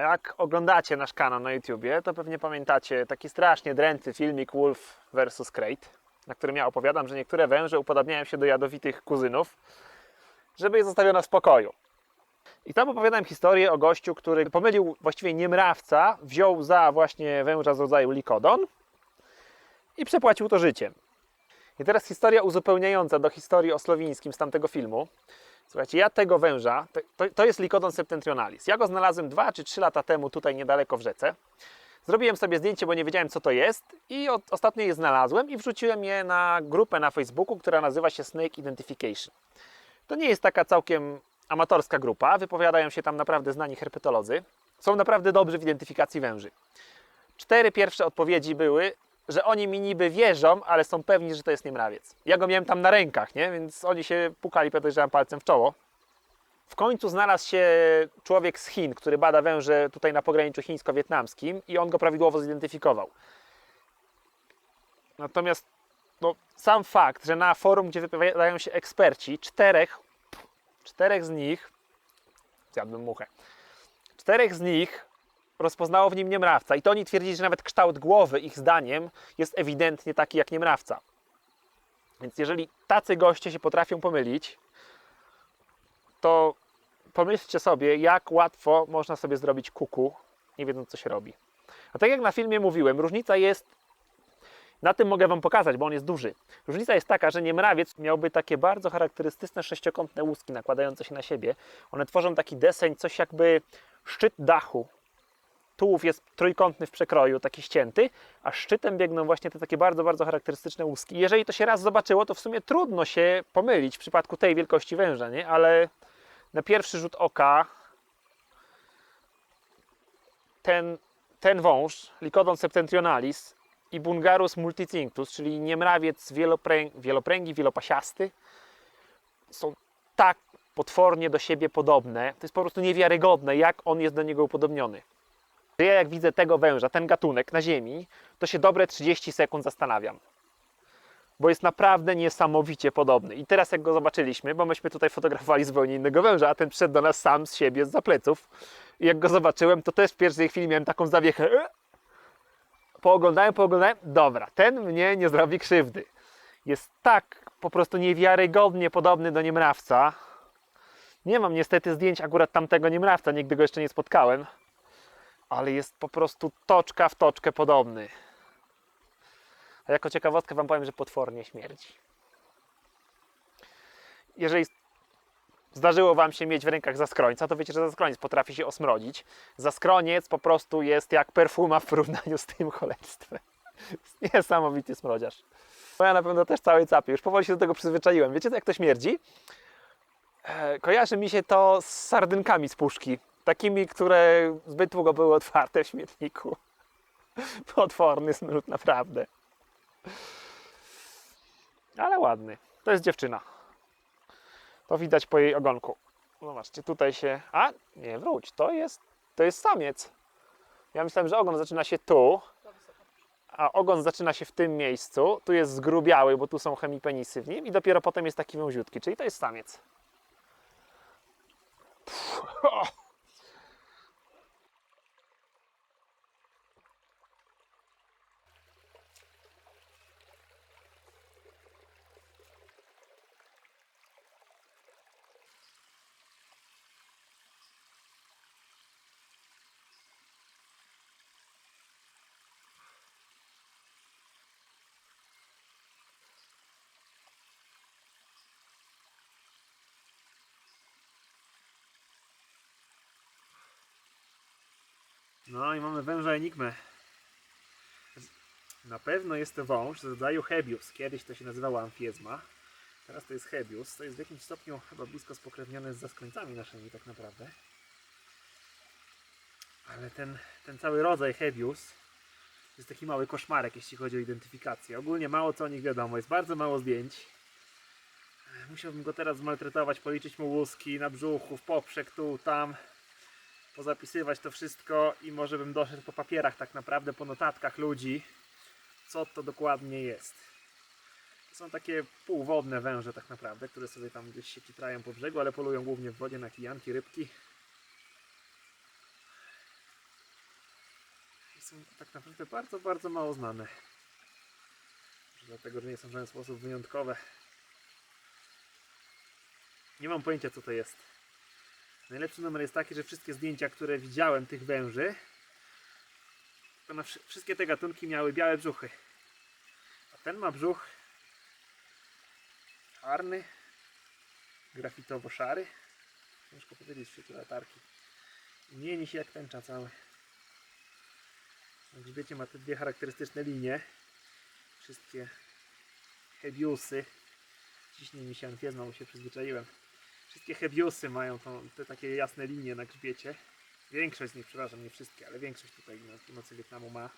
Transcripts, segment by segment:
Jak oglądacie nasz kanał na YouTubie, to pewnie pamiętacie taki strasznie drętwy filmik Wolf vs. Crate, na którym ja opowiadam, że niektóre węże upodabniają się do jadowitych kuzynów, żeby je zostawiono w spokoju. I tam opowiadałem historię o gościu, który pomylił właściwie niemrawca, wziął za właśnie węża z rodzaju likodon i przepłacił to życiem. I teraz historia uzupełniająca do historii o Slowińskim z tamtego filmu. Słuchajcie, ja tego węża, to, to, jest Lycodon septentrionalis. Ja go znalazłem 2 czy 3 lata temu tutaj niedaleko w rzece. Zrobiłem sobie zdjęcie, bo nie wiedziałem co to jest i od, ostatnio je znalazłem i wrzuciłem je na grupę na Facebooku, która nazywa się Snake Identification. To nie jest taka całkiem amatorska grupa, wypowiadają się tam naprawdę znani herpetolodzy. Są naprawdę dobrzy w identyfikacji węży. Cztery pierwsze odpowiedzi były, że oni mi niby wierzą, ale są pewni, że to jest niemrawiec. Ja go miałem tam na rękach, nie? więc oni się pukali, podejrzewam, palcem w czoło. W końcu znalazł się człowiek z Chin, który bada węże tutaj na pograniczu chińsko-wietnamskim i on go prawidłowo zidentyfikował. Natomiast no, sam fakt, że na forum, gdzie wypowiadają się eksperci, czterech, czterech z nich, zjadłbym muchę, czterech z nich rozpoznało w nim niemrawca. I to oni twierdzili, że nawet kształt głowy, ich zdaniem, jest ewidentnie taki jak niemrawca. Więc jeżeli tacy goście się potrafią pomylić, to pomyślcie sobie, jak łatwo można sobie zrobić kuku, nie wiedząc co się robi. A tak jak na filmie mówiłem, różnica jest, na tym mogę Wam pokazać, bo on jest duży. Różnica jest taka, że niemrawiec miałby takie bardzo charakterystyczne sześciokątne łuski nakładające się na siebie. One tworzą taki deseń, coś jakby szczyt dachu tułów jest trójkątny w przekroju, taki ścięty, a szczytem biegną właśnie te takie bardzo, bardzo charakterystyczne łuski. Jeżeli to się raz zobaczyło, to w sumie trudno się pomylić w przypadku tej wielkości węża, nie? Ale na pierwszy rzut oka ten, ten wąż, Lycodon septentrionalis i Bungarus multicinctus, czyli niemrawiec wieloprę, wielopręgi, wielopasiasty, są tak potwornie do siebie podobne. To jest po prostu niewiarygodne, jak on jest do niego upodobniony. Ja jak widzę tego węża, ten gatunek na ziemi, to się dobre 30 sekund zastanawiam. Bo jest naprawdę niesamowicie podobny. I teraz jak go zobaczyliśmy, bo myśmy tutaj fotografowali zupełnie innego węża, a ten przyszedł do nas sam z siebie, z pleców. I jak go zobaczyłem, to też w pierwszej chwili miałem taką zawiechę. E? Pooglądałem, pooglądałem. Dobra, ten mnie nie zrobi krzywdy. Jest tak po prostu niewiarygodnie podobny do niemrawca. Nie mam niestety zdjęć akurat tamtego niemrawca, nigdy go jeszcze nie spotkałem ale jest po prostu toczka w toczkę podobny. A jako ciekawostkę Wam powiem, że potwornie śmierdzi. Jeżeli zdarzyło Wam się mieć w rękach zaskrońca, to wiecie, że zaskroniec potrafi się osmrodzić. Zaskroniec po prostu jest jak perfuma w porównaniu z tym cholerstwem. Niesamowity smrodziarz. Bo ja na pewno też całej capie. Już powoli się do tego przyzwyczaiłem. Wiecie, jak to śmierdzi? E, kojarzy mi się to z sardynkami z puszki takimi, które zbyt długo były otwarte w śmietniku. Potworny smród, naprawdę. Ale ładny. To jest dziewczyna. To widać po jej ogonku. Zobaczcie, tutaj się... A, nie, wróć. To jest, to jest samiec. Ja myślałem, że ogon zaczyna się tu, a ogon zaczyna się w tym miejscu. Tu jest zgrubiały, bo tu są chemipenisy w nim i dopiero potem jest taki wąziutki, czyli to jest samiec. Pff, No i mamy węża enigmę. Na pewno jest to wąż z rodzaju Hebius. Kiedyś to się nazywało amfiezma. Teraz to jest Hebius. To jest w jakimś stopniu chyba blisko spokrewnione z zaskrońcami naszymi tak naprawdę. Ale ten, ten cały rodzaj Hebius jest taki mały koszmarek, jeśli chodzi o identyfikację. Ogólnie mało co o nich wiadomo, jest bardzo mało zdjęć. Musiałbym go teraz zmaltretować, policzyć mu łuski na brzuchu, w poprzek, tu, tam. Pozapisywać to wszystko i może bym doszedł po papierach tak naprawdę, po notatkach ludzi, co to dokładnie jest. To są takie półwodne węże tak naprawdę, które sobie tam gdzieś się kitrają po brzegu, ale polują głównie w wodzie na kijanki, rybki. I są tak naprawdę bardzo, bardzo mało znane. Dlatego, że nie są w żaden sposób wyjątkowe. Nie mam pojęcia co to jest. Najlepszy numer jest taki, że wszystkie zdjęcia, które widziałem tych węży, to na wszy- wszystkie te gatunki miały białe brzuchy. A ten ma brzuch czarny, grafitowo-szary. Ciężko powiedzieć w świetle latarki. Mieni się jak tęcza cały. Na grzbiecie ma te dwie charakterystyczne linie. Wszystkie hebiusy. Ciśnie mi się anfiezma, bo się przyzwyczaiłem. Wszystkie hebiusy mają tą, te takie jasne linie na grzbiecie. Większość z nich, przepraszam, nie wszystkie, ale większość tutaj na północy Wietnamu ma.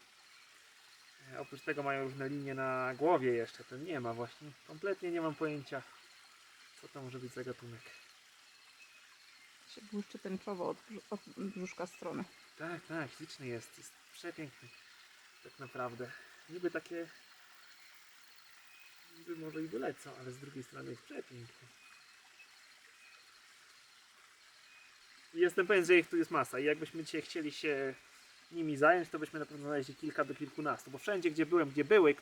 E, Oprócz tego mają różne linie na głowie jeszcze. Ten nie ma właśnie. Kompletnie nie mam pojęcia, co to może być za gatunek. się błyszczy tęczowo od, brzu- od brzuszka strony. Tak, tak, śliczny jest. Jest przepiękny. Tak naprawdę. Niby takie. Niby może i byle co, ale z drugiej strony jest przepiękny. I jestem pewien, że ich tu jest masa. I jakbyśmy dzisiaj chcieli się nimi zająć, to byśmy na pewno znaleźli kilka do kilkunastu. Bo wszędzie, gdzie byłem, gdzie były,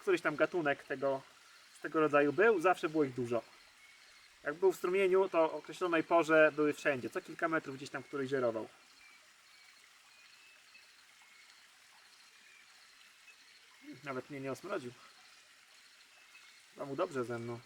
któryś tam gatunek tego, z tego rodzaju był, zawsze było ich dużo. Jak był w strumieniu, to o określonej porze były wszędzie. Co kilka metrów gdzieś tam któryś żerował. Nawet mnie nie osmrodził. Chyba mu dobrze ze mną.